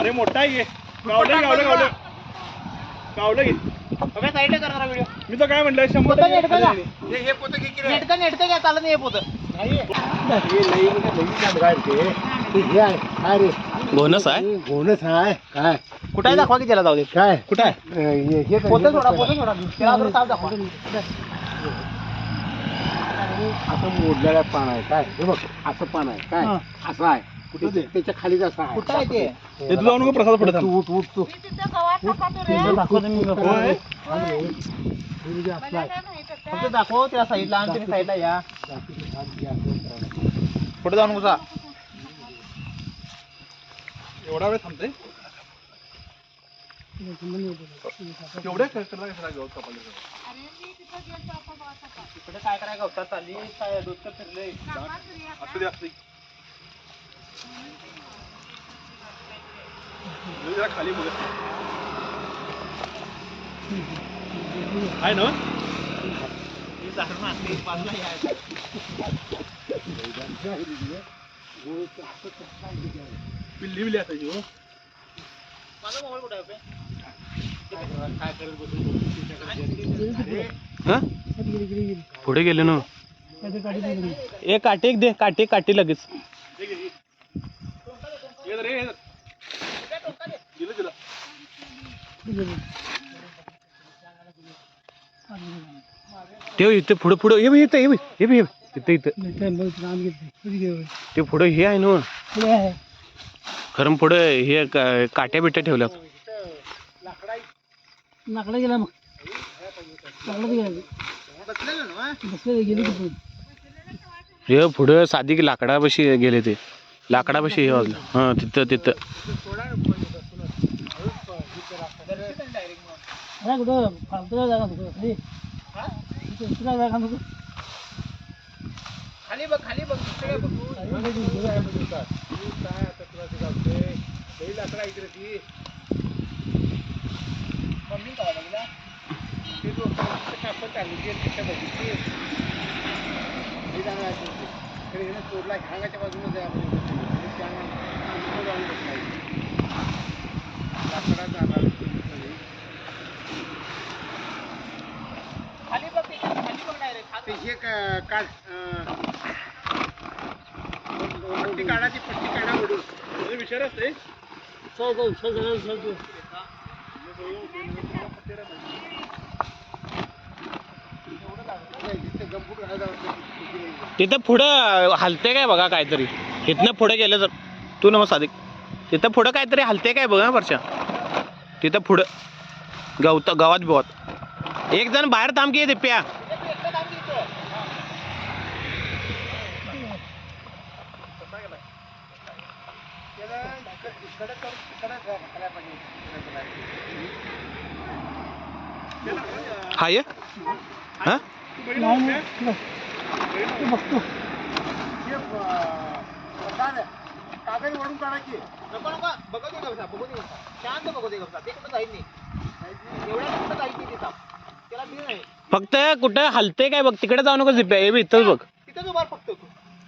अरे मोठा आहे गावलं गावलं गावलं गावलं घे बघा साईडला करणार व्हिडिओ मी तर काय म्हटलं शंभर पोतं नेटकं. हे पोतं घे की रे. नेटकं नेटकं काय चालत नाही हे पोतं बोनस आहे? बोनस आहे. काय? कुठे आहे? दाखवा की त्याला जाऊ दे. काय? कुठं आहे? अं, हे- हे पोतं सोडा पोतं सोडा. त्याला अजून साप दाखवा. असं मोडलेलं पान आहे. काय? हे बघ असं पान आहे. काय? हा. असं आहे. कुठे त्याच्या खालीच असं आहे. कुठं आहे ते? हे तू जाऊ नको प्रसाद पुढे थांब. तू उठ उठ तू दाखवा तुम्ही होय. हे जे असलं आहे. फक्त दाखव त्या साईडला आणि तुम्ही साईडला या. पुढे जाऊन घुसा एवढा वेळ थांबते? एवढ्या गवत कापले तिकडे काय करायला गवतात चालली? काय तर फिरलंय? असू दे असू दे. खाली बघ आहे ना? ही. पिल्ली बिल्ली असायची हो. माझा मोबाईल कुठे आहे बे? हा? पुढे गेले ना. ए एक दे. काठी काठी लगेच. हे ते इथे पुढे पुढे ये इथं ये बघ, ये बघ, इथं इथं ते पुढे हे आहे ना खरं पुढे हे काट्या बिट्या लाकडं गेला मग लाकडं. हे पुढे साधी की लाकडापाशी गेले ते लाकडापाशी हे वाजलं हा तिथं तिथं हा, कुठं फालतूला जागा नको खाली दुसऱ्या जागा नको खाली बघ खाली बघ दुसऱ्या बघ मम्मी का बघला चोरला हांगाच्या बाजूला जाय आपण. त्यानं आम्ही जाऊन बसलाय. लाकडा जाणार. खाली बघ ते, खाली बघ direct. ते हे का- काढ अं, पट्टी काढायची पट्टी काढा ओढून तुझे विचार असते. जिथे गंपूट राहायला होतं, तिथं पुढं हलते काय बघा काहीतरी. इथनं पुढे गेलं तर तू नमस् साधिक तिथं पुढं काहीतरी हलते काय बघा परच्या तिथं पुढं गवत गावात बिवात. एक जण बाहेर थांब की दिप्या हाय हा? आहे. कागद ओढून काढायची नको नको. बघू बघू दे. शांत बघू दे ते कुठं जाईल नाही. फक्त कुठं हलते काय बघ तिकडे जाऊ नको दिप्या हे बी इथंच बघ. तिथं उभार फक्त तू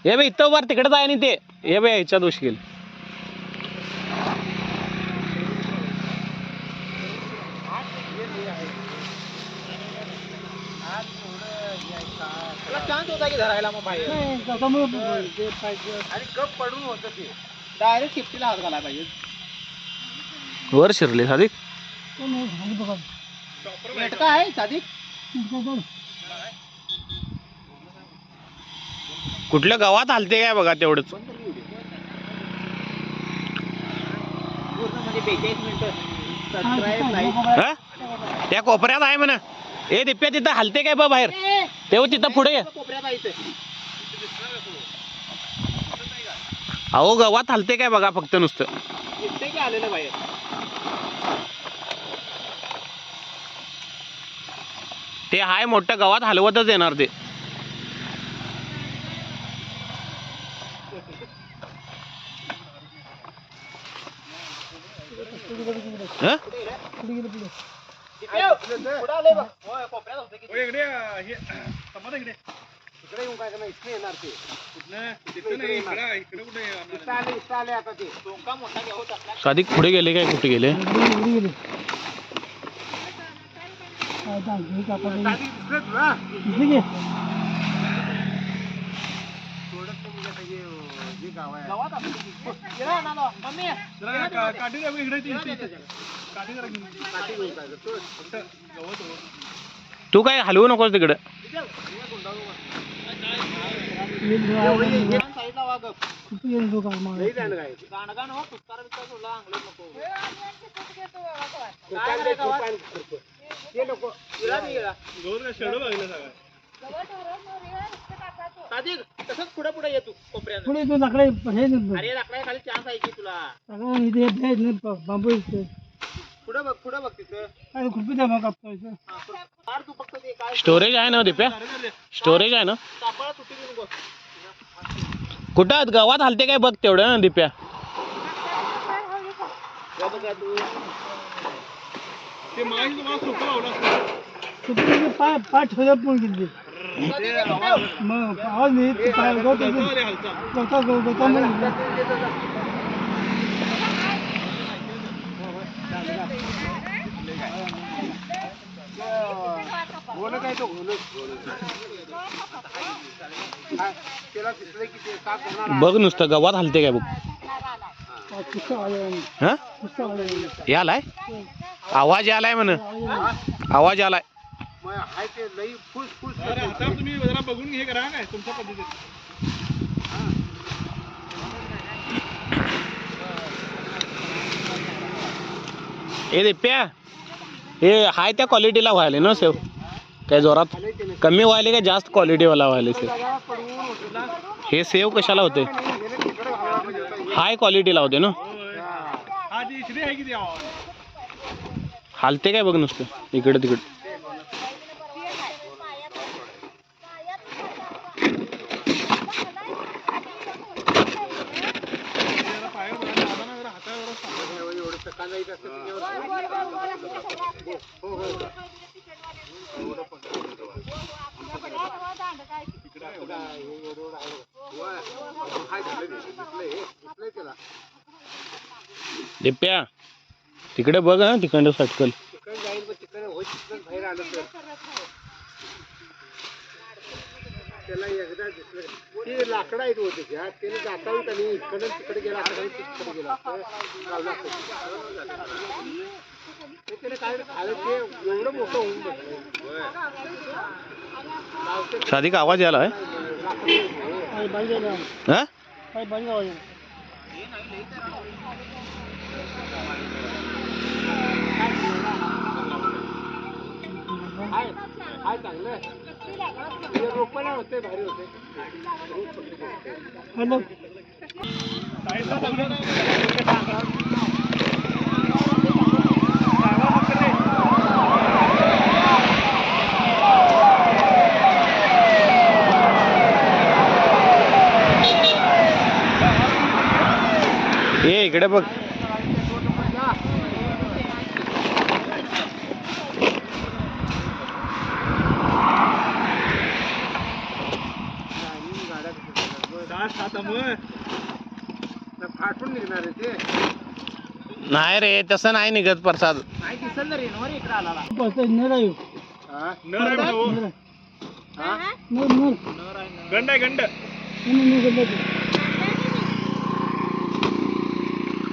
हे बी इथं वर तिकडे जाय नाही ते. हे बी ह्याच्या दोष गेल. त्याला शांत होता की धरायला मग बाहेर? आणि कप पडून होतं ते. डायरेक्ट शिफ्टीला हात घालायला पाहिजे. वर शिरले साधिक आहे साधिक कुठल्या गावात हलते काय बघा तेवढंच? म्हणजे हा त्या कोपऱ्यात आहे म्हणा. ए दिप्या तिथं हलते काय बा बाहेर? तेव्हा तिथं पुढे ये. अहो गावात हलते काय बघा फक्त नुसतं. आलेलं बाहेर? ते हाय मोठ्या गावात हलवतच येणार ते. हं? इथे पुढं हे येऊन काय करणार? इथे येणार ते. कुठनं तिथं नाही इकडं इकडं कुठे इथं काठी इकडे ती. काठी जरा काय करतो फक्त गवत हो. तू काय हलवू नकोस तिकडं काय ते नको. शेडं सगळं. तसंच पुढे पुढे ये तू कोपऱ्यानं. पुढे तो लाकडे हे अरे लाकडा खाली चान्स आहे की तुला? इथे बांबू इथे. पुढे बघ पुढे बघ तिथं. काय खुरपी द्या मग कापतो इथं. हा, पुढं. काढ तू फक्त ते काय स्टोरेज आहे ना दिप्या? स्टोरेज आहे ना? सापळा तुटी देऊन बघ. कुठं आहेत? गावात हलते काय बघ तेवढं ना दिप्या? बघ तू ते तुम्हाला लावलं असतं पाय पाय ठेवल्या पण गेली. मग आवाज नाही ते पाय गवत काय तो. घोल त्याला दिसलं की ते साफ होणार बघ नुसतं गावात हलते काय बघ. हा? आलं यालाय आवाज़ यालाय म्हण आवाज़ आलाय ते बघून हे करा काय तुमच्या पद्धतीत ए दिप्या हे हाय त्या क्वालिटीला व्हायले ना सेव. काय जोरात? कमी व्हायले काय जास्त क्वालिटीवाला व्हायले सेव? हे सेव कशाला होते हाय क्वालिटीला होते ना। हालते काय बघ नुसतं इकडे तिकडे। त्याला. दिप्या तिकडे बघ ना तिकडं सटकल. चिकन जाईल मग चिकन होय चिकन बाहेर आलं तर. त्याला एकदा दिसलं. ते लाकडं आहेत होते त्याने जाता येईल आणि इकडं तिकडे गेला असं काही तिकडे गेला. असतं लावलं असतं. ते त्याने काय खालं ते एवढं मोठं होऊन बसलं. साधिक आवाज यालाय काय बाई झालं. हा? हॅलो साईडला सगळं सांगा फक्त ते. ए इकडे बघ. फाटून निघणार आहे ते नाही रे तसं नाही निघत प्रसाद. नाही दिसल ना रेनवर इकडे आला पळतोय नर आहे हा नर. आहे भाऊ. नर हा? नर नर. गंड आहे गंड. ते.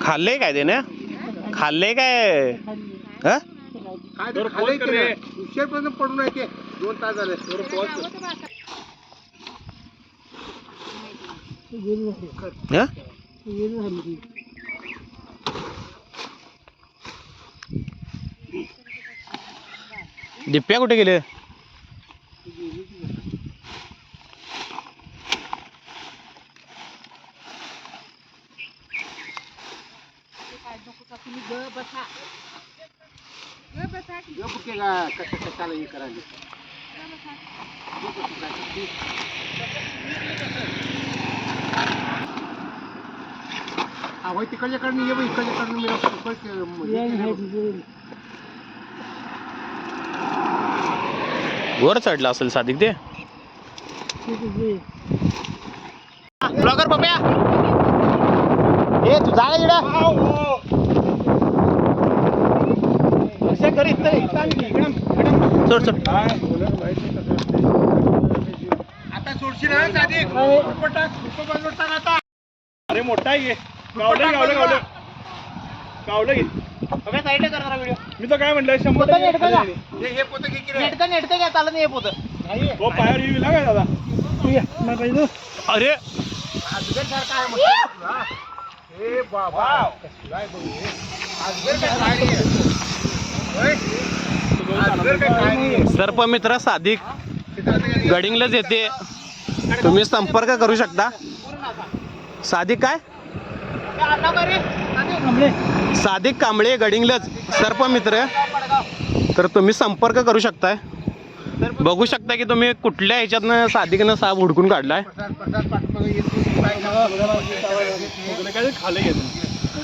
खाल्ले काय ते ना खाल्ले काय हा पडून दोन तास झाले. ते गेली? कसं कशाला हे करायला काय ते- हा होय तिकडच्याकडनं ये बघ इकडच्याकडनं मी इकडचे- ये हे आहे केलं बघ. तिथे. वर चढला असेल साधिक ते ब्लॉगर पप्या ए तू जा इकडं सोड सोड. आता सोडशील साधी. अरे मोठा आहे गावलं गावलं गावलं. गावलं घे मी तर काय म्हटलं शंभर. हे हे पोतं. नेटकं नेटकं काय चालत नाही पोत. हो पायावर काय दादा. अरे. आहे म्हटलं. तुला. हे बाबा बघ. सर्प मित्र साधिक गडिंगलाच येते. तुम्ही संपर्क करू शकता. साधिक काय? साधिक कांबळे गडिंगलज सर्पमित्र. तर तुम्ही संपर्क करू शकताय. बघू शकता की तुम्ही कुठल्या ह्याच्यातनं साधिकनं साप हुडकून काढलाय.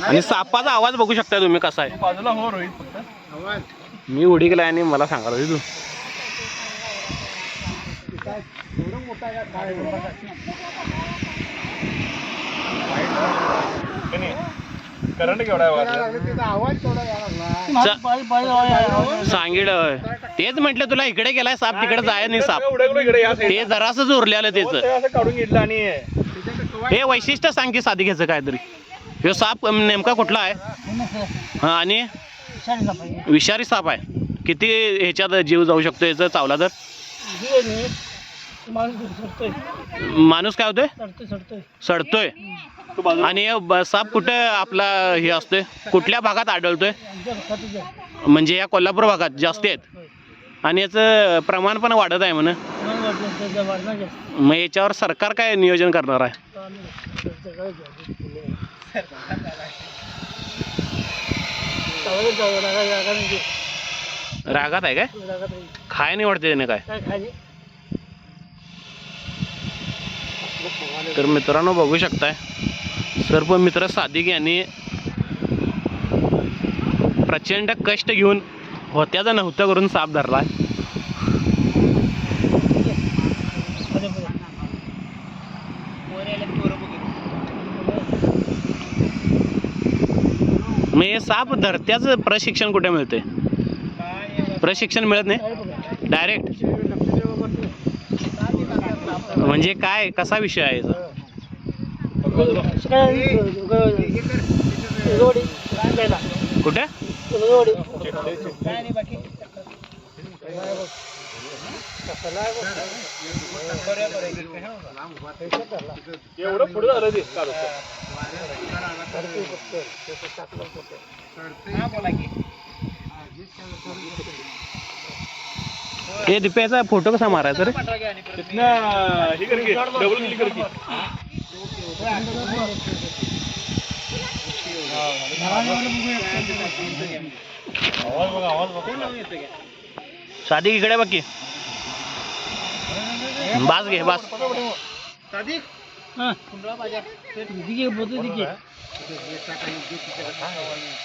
आणि सापाचा आवाज बघू शकता तुम्ही कसा आहे. बाजूला हो रोहित फक्त मी उडी गेलाय आणि मला सांगायला होती तू. करंट केवढा. सांगितलं तेच म्हटलं तुला इकडे गेलाय साप तिकडे जाय नाही साप. उडकलो इकडे या side ला. ते जरासच उरलेलं त्याच. ते असं काढून घेतलं आणि हे वैशिष्ट्य सांग की साधी घ्यायचं काहीतरी. ह्यो साप नेमका कुठला आहे? हा आणि? विषारी साप आहे. किती ह्याच्यात जीव जाऊ शकतो याचं चावला तर? माणूस काय होतोय? सडतोय आणि हे ब- साप कुठं आपला हे असतोय? कुठल्या भागात आढळतोय? म्हणजे या कोल्हापूर भागात जास्त आहेत. आणि याचं प्रमाण पण वाढत आहे म्हण. मग याच्यावर सरकार काय नियोजन करणार आहे? रागात आहे काय? खाय नाही वाटते त्याने काय? तर मित्रांनो बघू शकताय. सर्प मित्र सादिक यांनी प्रचंड कष्ट घेऊन होत्याचा नव्हतं करून साप धरलाय. मग हे साप धरत्याचं प्रशिक्षण कुठे मिळते प्रशिक्षण मिळत नाही? डायरेक्ट म्हणजे काय कसा विषय आहे कुठे? एवढं पुढे झालं ते कागद. हे दिप्याचा फोटो कसा मारायचा रे हे कर डबल क्लिक कर साधी इकडे बघ की बास घे बास.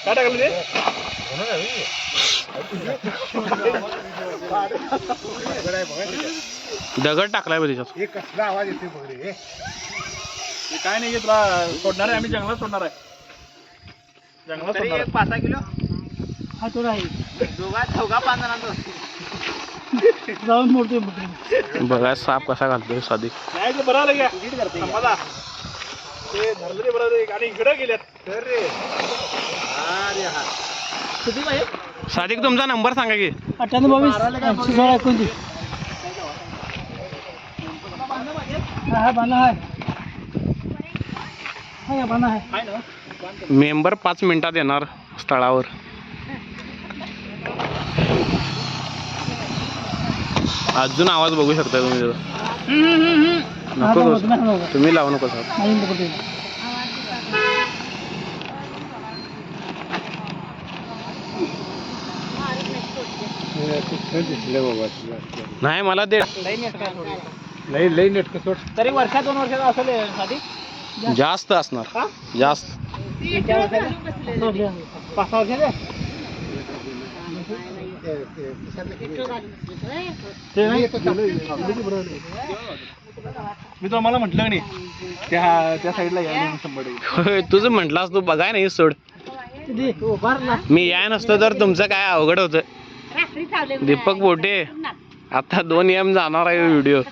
काय टाकलं ते? दगड टाकलाय बघ त्याच्यात. हे कसला आवाज बघ रे. हे. हे काय नाही हे तुला सोडणार आहे आम्ही जंगलात सोडणार आहे. जंगलात सोडणार आहे. हा थोडा आहे जाऊन मोडतोय बघा साप कसा घालतोय साधी. नाही ते बरं संपादा. ते धरलं ते बरं. आणि इकडे गेल्यात. तर रे अरे हा साधिक तुमचा नंबर सांगा की. अठ्ठ्याण्णव बावीस ऐंशी सोळा एकोणतीस. हा हा आहे हा आहे मेंबर पाच मिनिटात येणार स्थळावर. अजून आवाज बघू शकता तुम्ही त्याचा. नको करू. तुम्ही लावू नको साहेब. नवीन पकडते दिसलं बाबा तुला नाही मला ते लई लई नेटकं सोड तरी वर्षा दोन वर्षाचा असेल जास्त असणार. जास्त. पाच सहा वर्षाचे ते- नाही मी तुम्हाला म्हटलं नाही त्या त्या साईडला या म्हणून शंभर टक्के. होय, तुझं म्हटलास तू बघाय नाही सोड. मी या नसतो तर तुमचं काय अवघड होतं. दीपक बोटे आता दोन एम जाणार आहे व्हिडिओ.